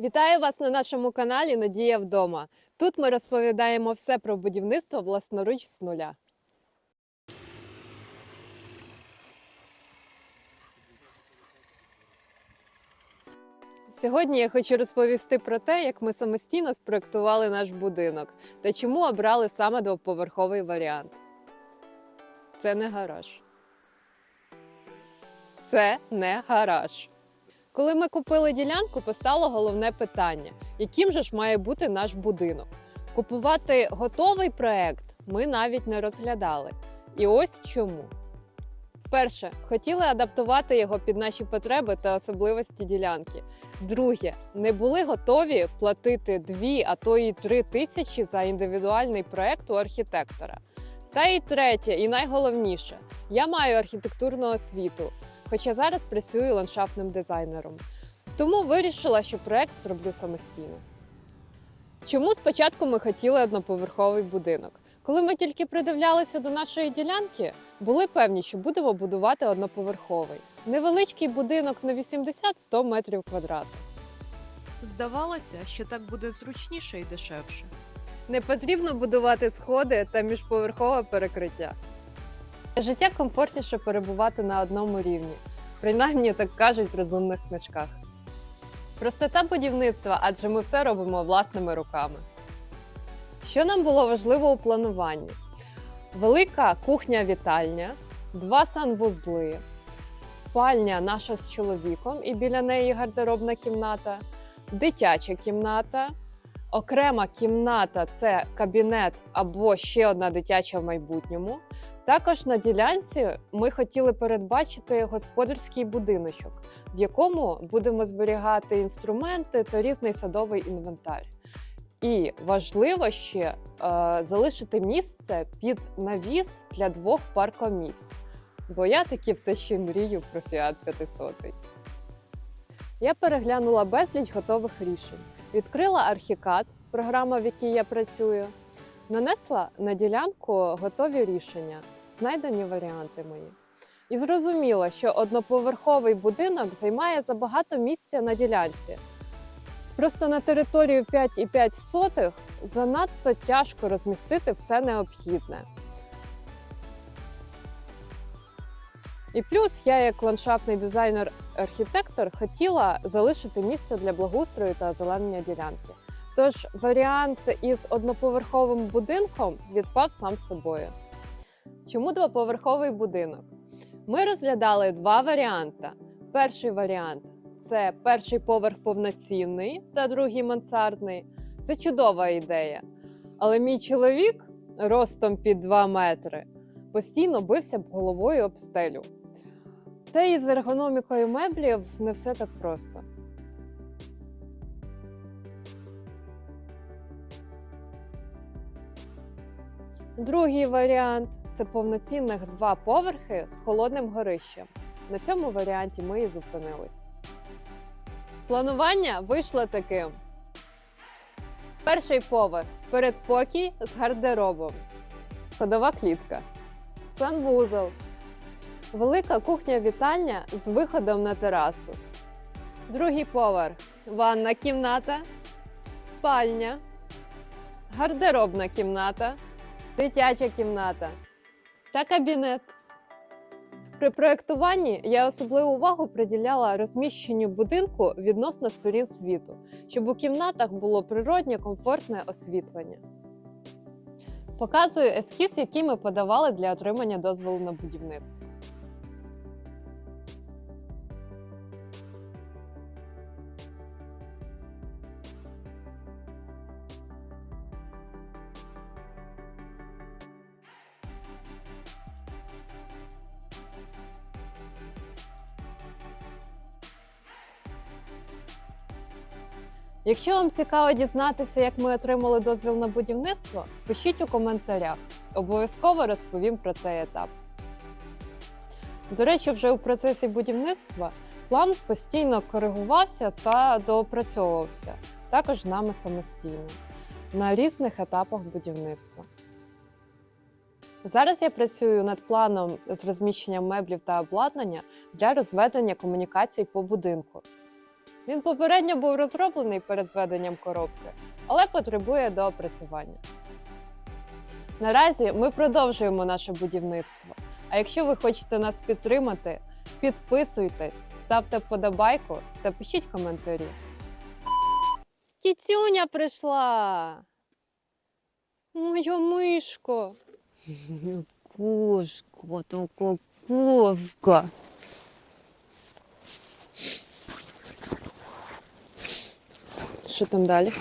Вітаю вас на нашому каналі Надія вдома. Тут ми розповідаємо все про будівництво власноруч з нуля. Сьогодні я хочу розповісти про те, як ми самостійно спроектували наш будинок та чому обрали саме двоповерховий варіант. Це не гараж. Це не гараж. Коли ми купили ділянку, постало головне питання: яким же ж має бути наш будинок? Купувати готовий проект ми навіть не розглядали. І ось чому. Перше, хотіли адаптувати його під наші потреби та особливості ділянки. Друге, не були готові платити 2, а то і 3 тисячі за індивідуальний проект у архітектора. Та і третє, і найголовніше, я маю архітектурну освіту, хоча зараз працюю ландшафтним дизайнером. Тому вирішила, що проект зроблю самостійно. Чому спочатку ми хотіли одноповерховий будинок? Коли ми тільки придивлялися до нашої ділянки, були певні, що будемо будувати одноповерховий. Невеличкий будинок на 80-100 метрів квадратних. Здавалося, що так буде зручніше і дешевше. Не потрібно будувати сходи та міжповерхове перекриття. Життя комфортніше перебувати на одному рівні, принаймні так кажуть в розумних книжках. Простота будівництва, адже ми все робимо власними руками. Що нам було важливо у плануванні? Велика кухня-вітальня, два санвузли, спальня наша з чоловіком і біля неї гардеробна кімната, дитяча кімната, Окрема кімната це кабінет або ще одна дитяча в майбутньому. Також на ділянці ми хотіли передбачити господарський будиночок, в якому будемо зберігати інструменти та різний садовий інвентар. І важливо ще е, залишити місце під навіс для двох паркомісць. Бо я таки все ще мрію про Fiat 500. Я переглянула безліч готових рішень. Відкрила Архікад, програма, в якій я працюю, нанесла на ділянку готові рішення, знайдені варіанти мої. І зрозуміла, що одноповерховий будинок займає забагато місця на ділянці. Просто на територію 5,5 сотих занадто тяжко розмістити все необхідне. І плюс я, як ландшафтний дизайнер-архітектор, хотіла залишити місце для благоустрою та озеленення ділянки. Тож варіант із одноповерховим будинком відпав сам собою. Чому двоповерховий будинок? Ми розглядали два варіанти. Перший варіант це перший поверх повноцінний та другий мансардний. Це чудова ідея. Але мій чоловік ростом під 2 метри постійно бився б головою об стелю. Та і з ергономікою меблів не все так просто. Другий варіант це повноцінних два поверхи з холодним горищем. На цьому варіанті ми і зупинились. Планування вийшло таким: перший поверх передпокій з гардеробом, ходова клітка, санвузол, велика кухня-вітальня з виходом на терасу. Другий поверх ванна кімната, спальня, гардеробна кімната, дитяча кімната та кабінет. При проєктуванні я особливу увагу приділяла розміщенню будинку відносно сторін світу, щоб у кімнатах було природнє комфортне освітлення. Показую ескіз, який ми подавали для отримання дозволу на будівництво. Якщо вам цікаво дізнатися, як ми отримали дозвіл на будівництво, пишіть у коментарях. Обов'язково розповім про цей етап. До речі, вже у процесі будівництва план постійно коригувався та доопрацьовувався, також нами самостійно на різних етапах будівництва. Зараз я працюю над планом з розміщенням меблів та обладнання для розведення комунікацій по будинку. Він попередньо був розроблений перед зведенням коробки, але потребує доопрацювання. Наразі ми продовжуємо наше будівництво. А якщо ви хочете нас підтримати, підписуйтесь, ставте вподобайку та пишіть коментарі. Кіцюня прийшла. Моя мишко. Кошка, така кошка. Що там далі?